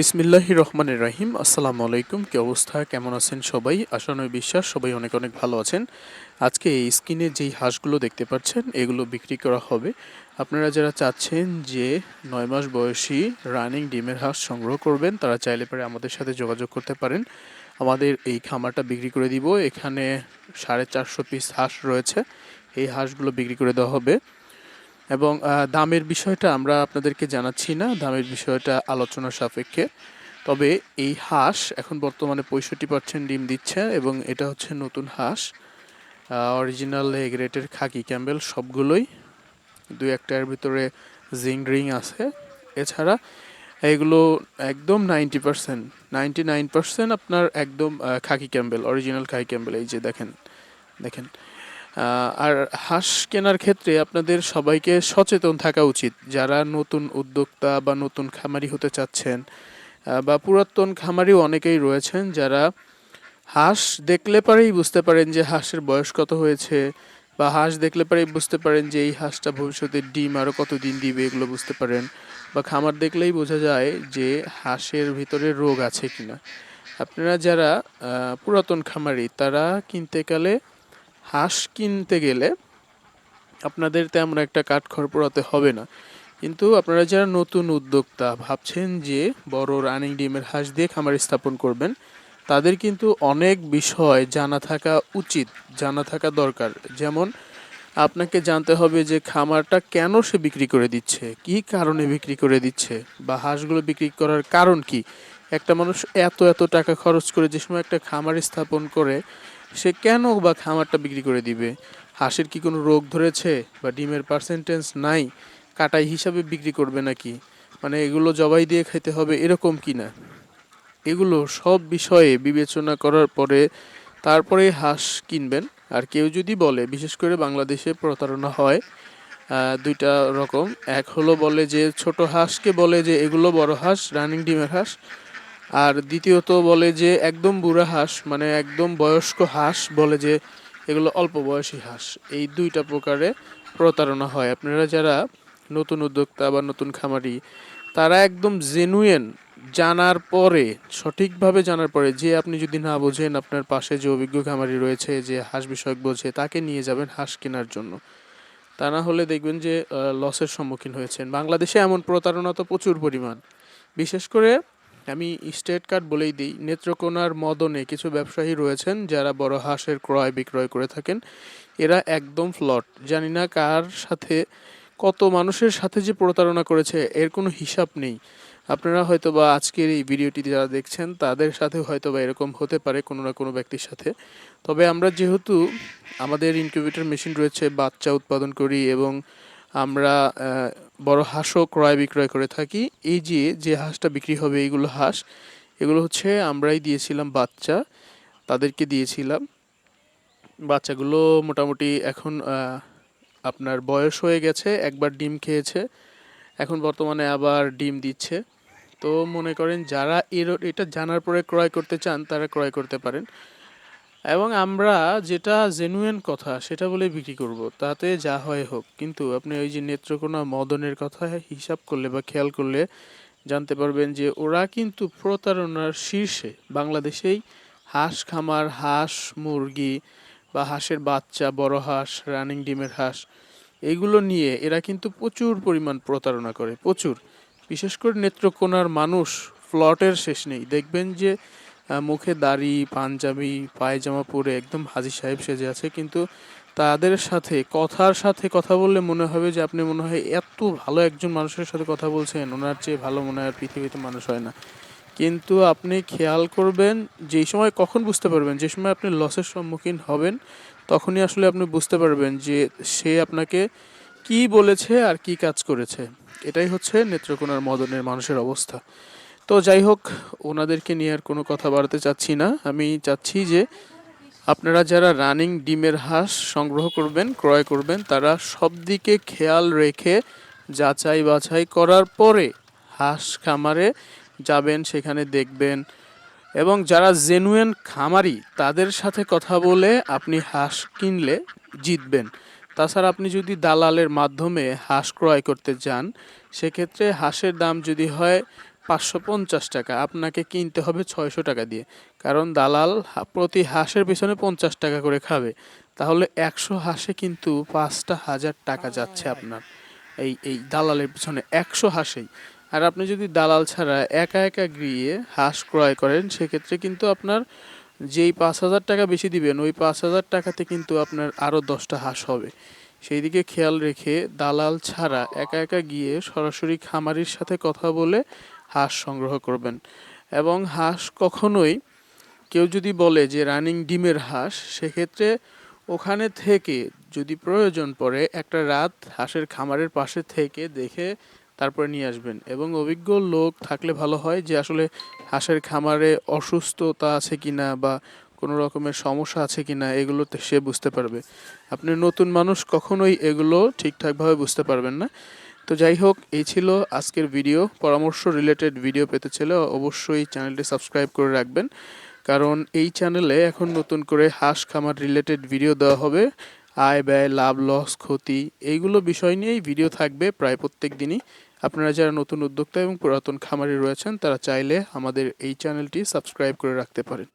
বিসমিল্লাহি রহমানির রাহিম। আসসালামু আলাইকুম। কি অবস্থা? কেমন আছেন সবাই? আশানয় বিশ্বাস, সবাই অনেক অনেক ভালো আছেন। আজকে এই স্ক্রিনে যেই হাঁসগুলো দেখতে পাচ্ছেন, এগুলো বিক্রি করা হবে। আপনারা যারা চাচ্ছেন যে নয় মাস বয়সী রানিং ডিমের হাঁস সংগ্রহ করবেন, তারা চাইলে পরে আমাদের সাথে যোগাযোগ করতে পারেন। আমাদের এই খামারটা বিক্রি করে দিব। এখানে সাড়ে চারশো পিস হাঁস রয়েছে। এই হাঁসগুলো বিক্রি করে দেওয়া হবে। এবং দামের বিষয়টা আমরা আপনাদেরকে জানাচ্ছি না। দামের বিষয়টা আলোচনা সাপেক্ষে। তবে এই হাঁস এখন বর্তমানে পঁয়ষট্টি পার্সেন্ট ডিম দিচ্ছে এবং এটা হচ্ছে নতুন হাঁস। অরিজিনাল এগ রেটের খাকি ক্যাম্বেল সবগুলোই। দুই একটার ভিতরে জিং রিং আছে। এছাড়া এগুলো একদম ninety percent ninety nine percent আপনার একদম khaki Campbell original khaki Campbell. এই যে দেখেন দেখেন। আর হাঁস কেনার ক্ষেত্রে আপনাদের সবাইকে সচেতন থাকা উচিত। যারা নতুন উদ্যোক্তা বা নতুন খামারি হতে চাচ্ছেন বা পুরাতন খামারিও অনেকেই রয়েছেন, যারা হাঁস দেখলে পরেই বুঝতে পারেন যে হাঁসের বয়স কত হয়েছে, বা হাঁস দেখলে পরেই বুঝতে পারেন যে এই হাঁসটা ভবিষ্যতে ডিম আরও কতদিন দিবে এগুলো বুঝতে পারেন, বা খামার দেখলেই বোঝা যায় যে হাঁসের ভিতরে রোগ আছে কিনা। আপনারা যারা পুরাতন খামারি, তারা কিনতে গেলে হাঁস কিনতে গেলে আপনাদের তেমন একটা কাঠখড় পোড়াতে হবে না। কিন্তু আপনারা যারা নতুন উদ্যোক্তা, ভাবছেন যে বড় রানিং ডিমের হাঁস দিয়ে খামার স্থাপন করবেন, তাদের কিন্তু অনেক বিষয় জানা থাকা উচিত, জানা থাকা দরকার। যেমন, আপনাকে জানতে হবে যে খামারটা কেন সে বিক্রি করে দিচ্ছে, কী কারণে বিক্রি করে দিচ্ছে, বা হাঁসগুলো বিক্রি করার কারণ কি? একটা মানুষ এত এত টাকা খরচ করে যে সময় একটা খামার স্থাপন করে সে কেন বা খামারটা বিক্রি করে দিবে? হাঁসের কি কোনো রোগ ধরেছে? বা ডিমের পার্সেন্টেজ নাই? কাটাই হিসাবে বিক্রি করবে নাকি? মানে এগুলো জবাই দিয়ে খেতে হবে এরকম কি না? এগুলো সব বিষয়ে বিবেচনা করার পরে তারপরে হাঁস কিনবেন। আর কেউ যদি বলে, বিশেষ করে বাংলাদেশে প্রতারণা হয় দুইটা রকম। এক হলো বলে যে, ছোট হাঁসকে বলে যে, এগুলো বড় হাঁস রানিং ডিমের হাঁস। আর দ্বিতীয়ত বলে যে একদম বুড়া হাঁস মানে একদম বয়স্ক হাঁস বলে যে এগুলো অল্প বয়সী হাঁস। এই দুইটা প্রকারে প্রতারণা হয়। আপনারা যারা নতুন উদ্যোক্তা বা নতুন খামারি, তারা একদম জেনুয়েন জানার পরে, সঠিকভাবে জানার পরে যে আপনি যদি না বোঝেন আপনার পাশে যে অভিজ্ঞ খামারি রয়েছে, যে হাঁস বিষয়ক বোঝে, তাকে নিয়ে যাবেন হাঁস কেনার জন্য। তা না হলে দেখবেন যে লসের সম্মুখীন হয়েছেন। বাংলাদেশে এমন প্রতারণা তো প্রচুর পরিমাণ। বিশেষ করে আমি স্টেট কার্ড বলেই দিই। নেত্রকোনার মদনে কিছু ব্যবসায়ী রয়েছেন যারা বড় হাঁসের ক্রয় বিক্রয় করে থাকেন। এরা একদম ফ্লট। জানি না কার সাথে, কত মানুষের সাথে যে প্রতারণা করেছে, এর কোনো হিসাব নেই। আপনারা হয়তো বা আজকের এই ভিডিওটি যারা দেখছেন, তাদের সাথে হয়তো বা এরকম হতে পারে কোনো না কোনো ব্যক্তির সাথে। তবে আমরা যেহেতু আমাদের ইনকিউবেটর মেশিন রয়েছে, বাচ্চা উৎপাদন করি এবং আমরা বড় হাঁসও ক্রয় বিক্রয় করে থাকি। এই যে যে হাঁসটা বিক্রি হবে, এইগুলো হাঁস, এগুলো হচ্ছে আমরাই দিয়েছিলাম বাচ্চা, তাদেরকে দিয়েছিলাম। বাচ্চাগুলো মোটামুটি এখন আপনার বয়স হয়ে গেছে, একবার ডিম খেয়েছে, এখন বর্তমানে আবার ডিম দিচ্ছে। তো মনে করেন, যারা এর, এটা জানার পরে ক্রয় করতে চান, তারা ক্রয় করতে পারেন। এবং আমরা যেটা জেনুইন কথা, সেটা বলে বিক্রি করব, তাতে যা হয় হোক। কিন্তু আপনি ওই যে নেত্রকোনা মদনের কথা হিসাব করলে বা খেয়াল করলে জানতে পারবেন যে ওরা কিন্তু প্রতারণার শীর্ষে, বাংলাদেশেই হাঁস খামার, হাঁস মুরগি বা হাঁসের বাচ্চা, বড় হাঁস রানিং ডিমের হাঁস, এগুলো নিয়ে এরা কিন্তু প্রচুর পরিমাণ প্রতারণা করে, প্রচুর। বিশেষ করে নেত্রকোনার মানুষ ফ্লটের শেষ নেই। দেখবেন যে মুখে দাড়ি, পাঞ্জাবি, পায়জামা পরে একদম হাজি সাহেব সেজে আছে। কিন্তু তাদের সাথে, কথার সাথে কথা বললে মনে হবে যে আপনি মনে হয় এত ভালো একজন মানুষের সাথে কথা বলছেন, ওনার চেয়ে ভালো মনে হয় পৃথিবীতে মানুষ হয় না। কিন্তু আপনি খেয়াল করবেন, যেই সময় কখন বুঝতে পারবেন, যে সময় আপনি লসের সম্মুখীন হবেন, তখনই আসলে আপনি বুঝতে পারবেন যে সে আপনাকে কি বলেছে আর কি কাজ করেছে। এটাই হচ্ছে নেত্রকোনার মদনের মানুষের অবস্থা। তো যাই হোক, ওনাদেরকে নিয়ে আর কোনো কথা বাড়াতে চাচ্ছি না। আমি চাচ্ছি যে আপনারা যারা রানিং ডিমের হাঁস সংগ্রহ করবেন, ক্রয় করবেন, তারা সব দিকে খেয়াল রেখে যাচাই বাছাই করার পরে হাঁস খামারে যাবেন, সেখানে দেখবেন। এবং যারা জেনুয়েন খামারি, তাদের সাথে কথা বলে আপনি হাঁস কিনলে জিতবেন। তাছাড়া আপনি যদি দালালের মাধ্যমে হাঁস ক্রয় করতে যান, সেক্ষেত্রে হাঁসের দাম যদি হয় পাঁচশো পঞ্চাশ টাকা। আপনাকে কিনতে হবে ছয়শো টাকা দিয়ে। কারণ দালাল প্রতি হাঁসের পিছনে পঞ্চাশ টাকা করে খাবে। তাহলে একশো হাঁসে কিন্তু পাঁচটা হাজার টাকা যাচ্ছে আপনার। এই এই দালালের পিছনে একশো হাঁসেই। আর আপনি যদি দালাল ছাড়া একা একা গিয়ে হাঁস ক্রয় করেন, সেক্ষেত্রে কিন্তু আপনার যেই পাঁচ হাজার টাকা বেশি দিবেন, ওই পাঁচ হাজার টাকাতে কিন্তু আপনার আরও দশটা হাঁস হবে। সেই দিকে খেয়াল রেখে দালাল ছাড়া একা একা গিয়ে সরাসরি খামারির সাথে কথা বলে হাঁস সংগ্রহ করবেন। এবং হাঁস কখনোই কেউ যদি বলে যে রানিং ডিমের হাঁস, সেক্ষেত্রে ওখানে থেকে যদি প্রয়োজন পড়ে, একটা রাত হাঁসের খামারের পাশে থেকে দেখে তারপরে নিয়ে আসবেন। এবং অভিজ্ঞ লোক থাকলে ভালো হয় যে আসলে হাঁসের খামারে অসুস্থতা আছে কি না বা কোনো রকমের সমস্যা আছে কি না এগুলোতে সে বুঝতে পারবে। আপনি নতুন মানুষ কখনোই এগুলো ঠিকঠাকভাবে বুঝতে পারবেন না। তো যাই হোক এই ছিল আজকের ভিডিও। পরামর্শ রিলেটেড ভিডিও পেতে ছিল অবশ্যই চ্যানেলটি সাবস্ক্রাইব করে রাখবেন। কারণ এই চ্যানেলে এখন নতুন করে হাঁস খামার রিলেটেড ভিডিও দেওয়া হবে। আয় ব্যয়, লাভ লস ক্ষতি, এইগুলো বিষয় নিয়েই ভিডিও থাকবে প্রায় প্রত্যেক দিনই। আপনারা যারা নতুন উদ্যোক্তা এবং পুরাতন খামারি রয়েছেন, তারা চাইলে আমাদের এই চ্যানেলটি সাবস্ক্রাইব করে রাখতে পারেন।